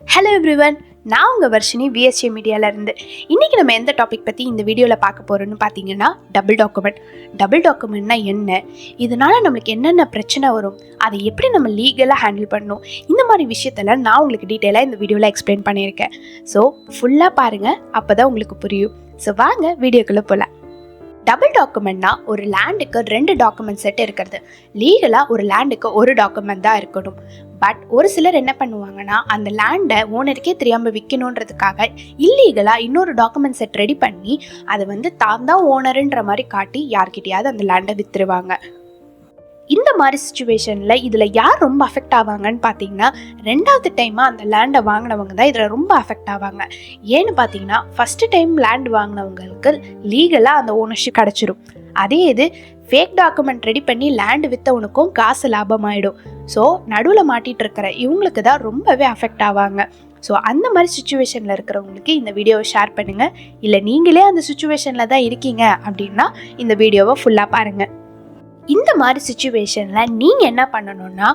Hello everyone நான் உங்கள் Varshini VSA மீடியாவிலேருந்து இன்றைக்கி நம்ம எந்த டாபிக் பற்றி இந்த வீடியோவில் பார்க்க போகிறோன்னு பார்த்தீங்கன்னா டபுள் டாக்குமெண்ட் டபுள் டாக்குமெண்ட்னா என்ன? இதனால் நம்மளுக்கு என்னென்ன பிரச்சனை வரும்? அதை எப்படி நம்ம லீகலாக ஹேண்டில் பண்ணணும்? இந்த மாதிரி விஷயத்தெல்லாம் நான் உங்களுக்கு டீட்டெயிலாக இந்த வீடியோவில் எக்ஸ்பிளைன் பண்ணியிருக்கேன். ஸோ ஃபுல்லாக பாருங்கள் அப்போ தான் உங்களுக்கு புரியும். ஸோ வாங்க வீடியோக்குள்ளே போகலாம் டபுள் டாக்குமெண்ட்னா ஒரு லேண்டுக்கு ரெண்டு டாக்குமெண்ட் செட் இருக்கிறது. லீகலாக ஒரு லேண்டுக்கு ஒரு டாக்குமெண்ட் தான் இருக்கணும். பட் ஒரு சிலர் என்ன பண்ணுவாங்கன்னா அந்த லேண்டை ஓனருக்கே தெரியாமல் விற்கணுன்றதுக்காக இல்லீகலாக இன்னொரு டாக்குமெண்ட் செட் ரெடி பண்ணி அதை வந்து தான் தான் ஓனருன்ற மாதிரி காட்டி யார்கிட்டயாவது அந்த லேண்டை விற்றுருவாங்க இந்த மாதிரி சுச்சுவேஷனில் இதில் யார் ரொம்ப அஃபெக்ட் ஆவாங்கன்னு பார்த்தீங்கன்னா ரெண்டாவது டைமாக அந்த லேண்டை வாங்கினவங்க தான் இதில் ரொம்ப அஃபெக்ட் ஆவாங்க. ஏன்னு பார்த்தீங்கன்னா ஃபஸ்ட்டு டைம் லேண்ட் வாங்கினவங்களுக்கு லீகலாக அந்த ஓனர்ஷிப் கிடச்சிரும். அதே இது ஃபேக் டாக்குமெண்ட் ரெடி பண்ணி லேண்டு விற்றவனுக்கும் காசு லாபமாயிடும். ஸோ நடுவில் மாட்டிகிட்டு இருக்கிற இவங்களுக்கு தான் ரொம்பவே அஃபெக்ட் ஆவாங்க. ஸோ அந்த மாதிரி சுச்சுவேஷனில் இருக்கிறவங்களுக்கு இந்த வீடியோவை ஷேர் பண்ணுங்கள் இல்லை நீங்களே அந்த சுச்சுவேஷனில் தான் இருக்கீங்க அப்படின்னா இந்த வீடியோவை ஃபுல்லாக பாருங்கள் இந்த மாதிரி சுச்சுவேஷனில் நீங்கள் என்ன பண்ணணும்னா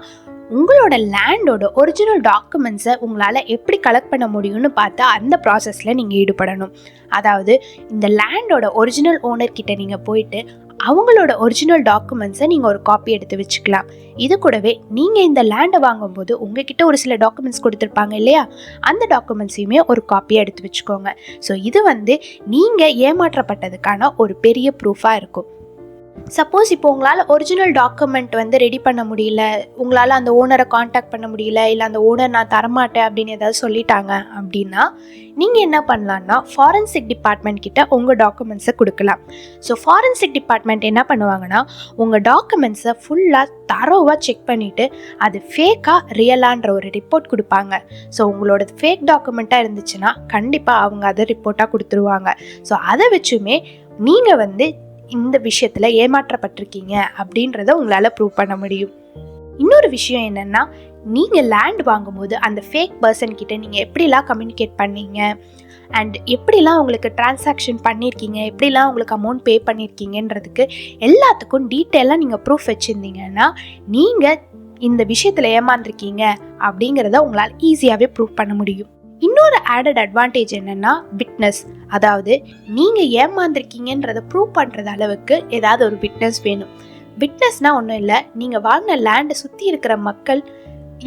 உங்களோட லேண்டோட ஒரிஜினல் டாக்குமெண்ட்ஸை உங்களால் எப்படி கலெக்ட் பண்ண முடியும்னு பார்த்தா அந்த ப்ராசஸில் நீங்கள் ஈடுபடணும். அதாவது இந்த லேண்டோட ஒரிஜினல் ஓனர்கிட்ட நீங்கள் போயிட்டு அவங்களோட ஒரிஜினல் டாக்குமெண்ட்ஸை நீங்கள் ஒரு காப்பி எடுத்து வச்சுக்கலாம். இது கூடவே நீங்கள் இந்த லேண்டை வாங்கும்போது உங்ககிட்ட ஒரு சில டாக்குமெண்ட்ஸ் கொடுத்துருப்பாங்க இல்லையா? அந்த டாக்குமெண்ட்ஸையுமே ஒரு காப்பியாக எடுத்து வச்சுக்கோங்க. ஸோ இது வந்து நீங்கள் ஏமாற்றப்பட்டதுக்கான ஒரு பெரிய ப்ரூஃபாக இருக்கும். சப்போஸ் இப்போ உங்களால் ஒரிஜினல் டாக்குமெண்ட் வந்து ரெடி பண்ண முடியல. உங்களால் அந்த ஓனரை காண்டாக்ட் பண்ண முடியல. இல்லை அந்த ஓனர் நான் தரமாட்டேன் அப்படின்னு ஏதாவது சொல்லிட்டாங்க அப்படின்னா நீங்கள் என்ன பண்ணலான்னா ஃபாரன்சிக் டிபார்ட்மெண்ட் கிட்ட உங்கள் டாக்குமெண்ட்ஸை கொடுக்கலாம். ஸோ ஃபாரன்சிக் டிபார்ட்மெண்ட் என்ன பண்ணுவாங்கன்னா உங்கள் டாக்குமெண்ட்ஸை ஃபுல்லாக தரோவாக செக் பண்ணிவிட்டு அது ஃபேக்காக ரியலான்ற ஒரு ரிப்போர்ட் கொடுப்பாங்க. ஸோ உங்களோட ஃபேக் டாக்குமெண்ட்டாக இருந்துச்சுன்னா கண்டிப்பாக அவங்க அதை ரிப்போர்ட்டாக கொடுத்துருவாங்க. ஸோ அதை வச்சுமே நீங்கள் வந்து இந்த விஷயத்தில் ஏமாற்றப்பட்டிருக்கீங்க அப்படின்றத உங்களால் ப்ரூவ் பண்ண முடியும். இன்னொரு விஷயம் என்னென்னா நீங்கள் லேண்ட் வாங்கும்போது அந்த ஃபேக் பர்சன் கிட்ட நீங்கள் எப்படிலாம் கம்யூனிகேட் பண்ணீங்க? அண்ட் எப்படிலாம் உங்களுக்கு டிரான்சாக்ஷன் பண்ணியிருக்கீங்க எப்படிலாம் உங்களுக்கு அமௌண்ட் பே பண்ணியிருக்கீங்கன்றதுக்கு எல்லாத்துக்கும் டீட்டெயிலாக நீங்கள் ப்ரூஃப் வச்சுருந்தீங்கன்னா நீங்கள் இந்த விஷயத்தில் ஏமாந்துருக்கீங்க அப்படிங்கிறத உங்களால் ஈஸியாகவே ப்ரூவ் பண்ண முடியும். இன்னொரு ஆடட் அட்வான்டேஜ் என்னென்னா விட்னஸ் அதாவது நீங்கள் ஏமாந்துருக்கீங்கன்றதை ப்ரூவ் பண்ணுறது அளவுக்கு ஏதாவது ஒரு விட்னஸ் வேணும். விட்னஸ்னால் ஒன்றும் இல்லை நீங்கள் வாங்கின லேண்டை சுற்றி இருக்கிற மக்கள்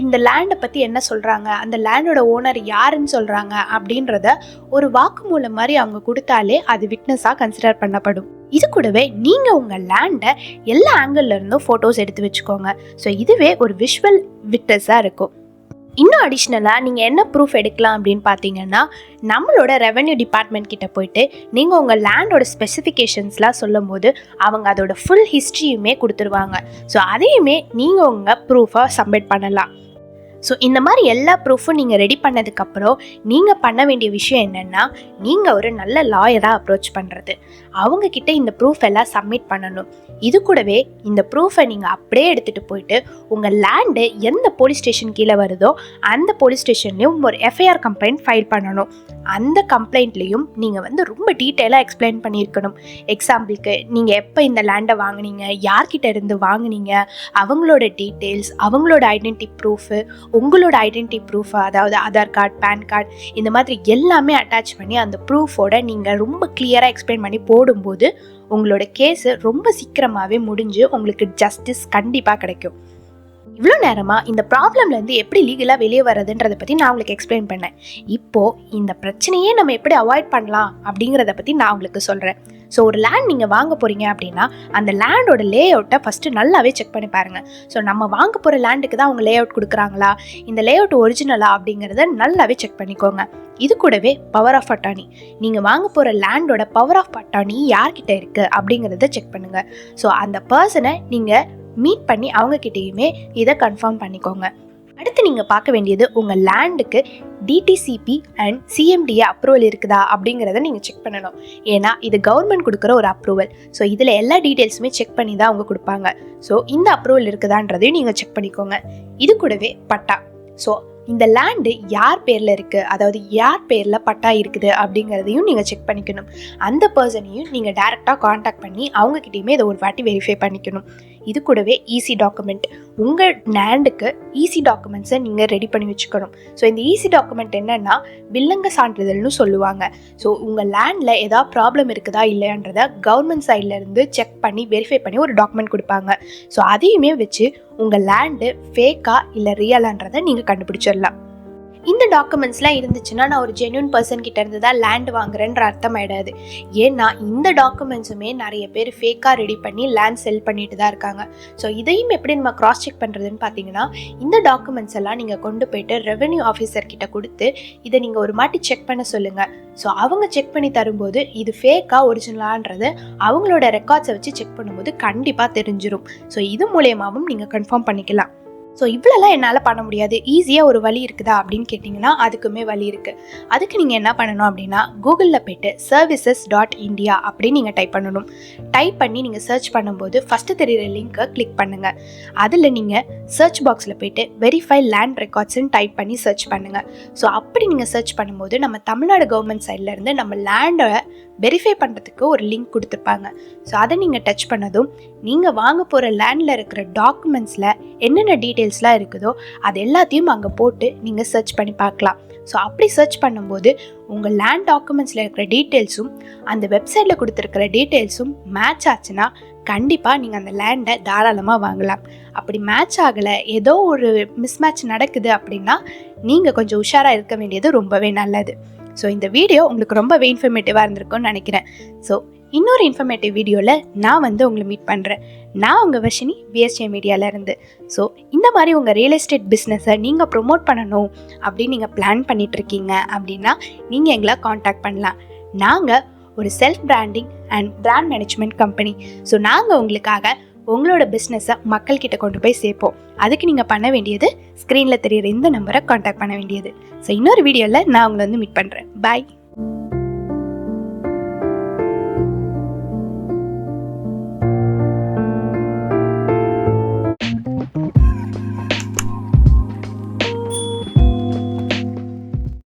இந்த லேண்டை பற்றி என்ன சொல்கிறாங்க அந்த லேண்டோட ஓனர் யாருன்னு சொல்கிறாங்க அப்படின்றத ஒரு வாக்குமூலம் மாதிரி அவங்க கொடுத்தாலே அது விட்னஸாக கன்சிடர் பண்ணப்படும். இது கூடவே நீங்கள் உங்கள் லேண்டை எல்லா ஆங்கிள் இருந்தும் ஃபோட்டோஸ் எடுத்து வச்சுக்கோங்க. ஸோ இதுவே ஒரு விஷுவல் விட்னஸாக இருக்கும். இன்னும் அடிஷ்னலாக நீங்கள் என்ன ப்ரூஃப் எடுக்கலாம் அப்படின்னு பார்த்தீங்கன்னா நம்மளோட ரெவென்யூ டிபார்ட்மெண்ட் கிட்ட போயிட்டு நீங்கள் உங்கள் லேண்டோட ஸ்பெசிஃபிகேஷன்ஸ்லாம் சொல்லும் போது அவங்க அதோட ஃபுல் ஹிஸ்ட்ரியுமே கொடுத்துருவாங்க. ஸோ அதையுமே நீங்கள் உங்கள் ப்ரூஃபாக சப்மிட் பண்ணலாம். ஸோ இந்த மாதிரி எல்லா ப்ரூஃபும் நீங்கள் ரெடி பண்ணதுக்கப்புறம் நீங்கள் பண்ண வேண்டிய விஷயம் என்னென்னா நீங்கள் ஒரு நல்ல லாயராக அப்ரோச் பண்ணுறது அவங்கக்கிட்ட இந்த ப்ரூஃப் எல்லாம் சப்மிட் பண்ணணும். இது கூடவே இந்த ப்ரூஃபை நீங்கள் அப்படியே எடுத்துகிட்டு போயிட்டு உங்கள் லேண்டு எந்த போலீஸ் ஸ்டேஷன் கீழே வருதோ அந்த போலீஸ் ஸ்டேஷன்லேயும் ஒரு எஃப்ஐஆர் கம்ப்ளைண்ட் ஃபைல் பண்ணணும். அந்த கம்ப்ளைண்ட்லேயும் நீங்கள் வந்து ரொம்ப டீட்டெயிலாக எக்ஸ்பிளைன் பண்ணியிருக்கணும். எக்ஸாம்பிளுக்கு நீங்கள் எப்போ இந்த லேண்டை வாங்குனீங்க யார்கிட்ட இருந்து வாங்குனீங்க அவங்களோட டீட்டெயில்ஸ் அவங்களோட ஐடென்டி ப்ரூஃபு உங்களோட ஐடென்டி ப்ரூஃப் அதாவது ஆதார் கார்டு பேன் கார்டு இந்த மாதிரி எல்லாமே அட்டாச் பண்ணி அந்த ப்ரூஃபோட நீங்கள் ரொம்ப கிளியராக எக்ஸ்பிளைன் பண்ணி போடும்போது உங்களோட கேஸு ரொம்ப சீக்கிரமாகவே முடிஞ்சு உங்களுக்கு ஜஸ்டிஸ் கண்டிப்பாக கிடைக்கும். இவ்வளோ நேரமாக இந்த ப்ராப்ளம்லேருந்து எப்படி லீகலாக வெளியே வர்றதுன்றதை பற்றி நான் உங்களுக்கு எக்ஸ்பிளைன் பண்ணேன். இப்போது இந்த பிரச்சனையே நம்ம எப்படி அவாய்ட் பண்ணலாம் அப்படிங்கிறத பற்றி நான் உங்களுக்கு சொல்கிறேன் ஸோ ஒரு லேண்ட் நீங்கள் வாங்க போகிறீங்க அப்படின்னா அந்த லேண்டோட லே அவுட்டை ஃபஸ்ட்டு நல்லாவே செக் பண்ணி பாருங்கள் ஸோ நம்ம வாங்க போகிற லேண்டுக்கு தான் அவங்க லே அவுட் கொடுக்குறாங்களா? இந்த லே அவுட் ஒரிஜினலா அப்படிங்கிறத நல்லாவே செக் பண்ணிக்கோங்க. இது கூடவே பவர் ஆஃப் அட்டானி நீங்கள் வாங்க போகிற லேண்டோட பவர் ஆஃப் அட்டானி யார்கிட்ட இருக்குது அப்படிங்கிறத செக் பண்ணுங்கள் ஸோ அந்த பர்சனை நீங்கள் மீட் பண்ணி அவங்கக்கிட்டேயுமே இதை கன்ஃபார்ம் பண்ணிக்கோங்க. அடுத்து நீங்கள் பார்க்க வேண்டியது உங்கள் லேண்டுக்கு டிடிசிபி அண்ட் சிஎம்டிஏ அப்ரூவல் இருக்குதா அப்படிங்கிறத நீங்கள் செக் பண்ணணும். ஏன்னா இது கவர்மெண்ட் கொடுக்குற ஒரு அப்ரூவல் ஸோ இதில் எல்லா டீட்டெயில்ஸுமே செக் பண்ணி தான் அவங்க கொடுப்பாங்க. ஸோ இந்த அப்ரூவல் இருக்குதான்றதையும் நீங்கள் செக் பண்ணிக்கோங்க. இது கூடவே பட்டா. ஸோ இந்த லேண்டு யார் பேரில் இருக்குது அதாவது யார் பேரில் பட்டா இருக்குது அப்படிங்கிறதையும் நீங்கள் செக் பண்ணிக்கணும். அந்த பர்சனையும் நீங்கள் டேரெக்டாக காண்டாக்ட் பண்ணி அவங்கக்கிட்டேயுமே இதை ஒரு வாட்டி வெரிஃபை பண்ணிக்கணும். இது கூடவே ஈஸி டாக்குமெண்ட் உங்கள் லேண்டுக்கு ஈஸி டாக்குமெண்ட்ஸை நீங்கள் ரெடி பண்ணி வச்சுக்கணும். ஸோ இந்த ஈஸி டாக்குமெண்ட் என்னென்னா வில்லங்க சான்றிதழ்னு சொல்லுவாங்க. ஸோ உங்கள் லேண்டில் ஏதாவது ப்ராப்ளம் இருக்குதா இல்லையான்றதை கவர்மெண்ட் சைட்லேருந்து செக் பண்ணி வெரிஃபை பண்ணி ஒரு டாக்குமெண்ட் கொடுப்பாங்க. ஸோ அதையுமே வச்சு உங்கள் லேண்டு ஃபேக்கா இல்லை ரியலான்றதை நீங்கள் கண்டுபிடிச்சிடலாம். இந்த டாக்குமெண்ட்ஸ்லாம் இருந்துச்சுன்னா நான் ஒரு ஜென்யூன் பர்சன் கிட்ட இருந்து தான் லேண்ட் வாங்குறேன்ற அர்த்தம் ஆயிடாது. ஏன்னா இந்த டாக்குமெண்ட்ஸுமே நிறைய பேர் ஃபேக்காக ரெடி பண்ணி லேண்ட் செல் பண்ணிட்டு தான் இருக்காங்க. ஸோ இதையும் எப்படி நம்ம கிராஸ் செக் பண்ணுறதுன்னு பார்த்தீங்கன்னா இந்த டாக்குமெண்ட்ஸ் எல்லாம் நீங்கள் கொண்டு போயிட்டு ரெவென்யூ ஆஃபீஸர் கிட்ட கொடுத்து இதை நீங்கள் ஒரு மாட்டி செக் பண்ண சொல்லுங்கள் ஸோ அவங்க செக் பண்ணி தரும்போது இது ஃபேக்காக ஒரிஜினலான்றது அவங்களோட ரெக்கார்ட்ஸை வச்சு செக் பண்ணும்போது கண்டிப்பாக தெரிஞ்சிடும் ஸோ இது மூலயமாவும் நீங்கள் கன்ஃபார்ம் பண்ணிக்கலாம். ஸோ இவ்வளோலாம் என்னால் பண்ண முடியாது. ஈஸியாக ஒரு வழி இருக்குதா அப்படின்னு கேட்டிங்கன்னா அதுக்குமே வழி இருக்குது அதுக்கு நீங்கள் என்ன பண்ணணும் அப்படின்னா கூகுளில் போய்ட்டு சர்வீசஸ் டாட் இந்தியா அப்படின்னு நீங்கள் டைப் பண்ணணும். டைப் பண்ணி நீங்கள் சர்ச் பண்ணும்போது ஃபஸ்ட்டு தெரியிற லிங்க்கை கிளிக் பண்ணுங்கள் அதில் நீங்கள் சர்ச் பாக்ஸில் போய்ட்டு வெரிஃபை லேண்ட் ரெக்கார்ட்ஸ்ன்னு டைப் பண்ணி சர்ச் பண்ணுங்கள் ஸோ அப்படி நீங்கள் சர்ச் பண்ணும்போது நம்ம தமிழ்நாடு கவர்மெண்ட் சைட்லேருந்து நம்ம லேண்டை வெரிஃபை பண்ணுறதுக்கு ஒரு லிங்க் கொடுத்துருப்பாங்க. ஸோ அதை நீங்கள் டச் பண்ணதும் நீங்கள் வாங்க போகிற லேண்டில் இருக்கிற டாக்குமெண்ட்ஸில் என்னென்ன டீட்டெயில்ஸ்லாம் இருக்குதோ அது எல்லாத்தையும் அங்கே போட்டு நீங்கள் சர்ச் பண்ணி பார்க்கலாம். ஸோ அப்படி சர்ச் பண்ணும்போது உங்கள் லேண்ட் டாக்குமெண்ட்ஸில் இருக்கிற டீட்டெயில்ஸும் அந்த வெப்சைட்டில் கொடுத்துருக்கிற டீட்டெயில்ஸும் மேட்ச் ஆச்சுன்னா கண்டிப்பாக நீங்கள் அந்த லேண்டை தாராளமாக வாங்கலாம். அப்படி மேட்ச் ஆகலை ஏதோ ஒரு மிஸ்மேட்ச் நடக்குது அப்படின்னா நீங்கள் கொஞ்சம் உஷாராக இருக்க வேண்டியது ரொம்பவே நல்லது. ஸோ இந்த வீடியோ உங்களுக்கு ரொம்பவே இன்ஃபர்மேட்டிவாக இருந்திருக்கும்னு நினைக்கிறேன். ஸோ இன்னொரு இன்ஃபர்மேட்டிவ் வீடியோவில் நான் வந்து உங்களை மீட் பண்ணுறேன் நான் உங்கள் வர்ஷினி விஎஸ்ஏ மீடியாவிலேருந்து ஸோ இந்த மாதிரி உங்கள் ரியல் எஸ்டேட் பிஸ்னஸை நீங்கள் ப்ரொமோட் பண்ணணும் அப்படின்னு நீங்கள் பிளான் பண்ணிகிட்ருக்கீங்க அப்படின்னா நீங்கள் எங்களை காண்டாக்ட் பண்ணலாம். நாங்கள் ஒரு self branding and brand management company so நாங்கள் உங்களுக்காக உங்களோட பிஸ்னஸை மக்கள்கிட்ட கொண்டு போய் சேர்ப்போம். அதுக்கு நீங்கள் பண்ண வேண்டியது ஸ்க்ரீனில் தெரிகிற இந்த நம்பரை காண்டாக்ட் பண்ண வேண்டியது. ஸோ இன்னொரு வீடியோவில் நான் உங்களை வந்து மீட் பண்ணுறேன் பாய்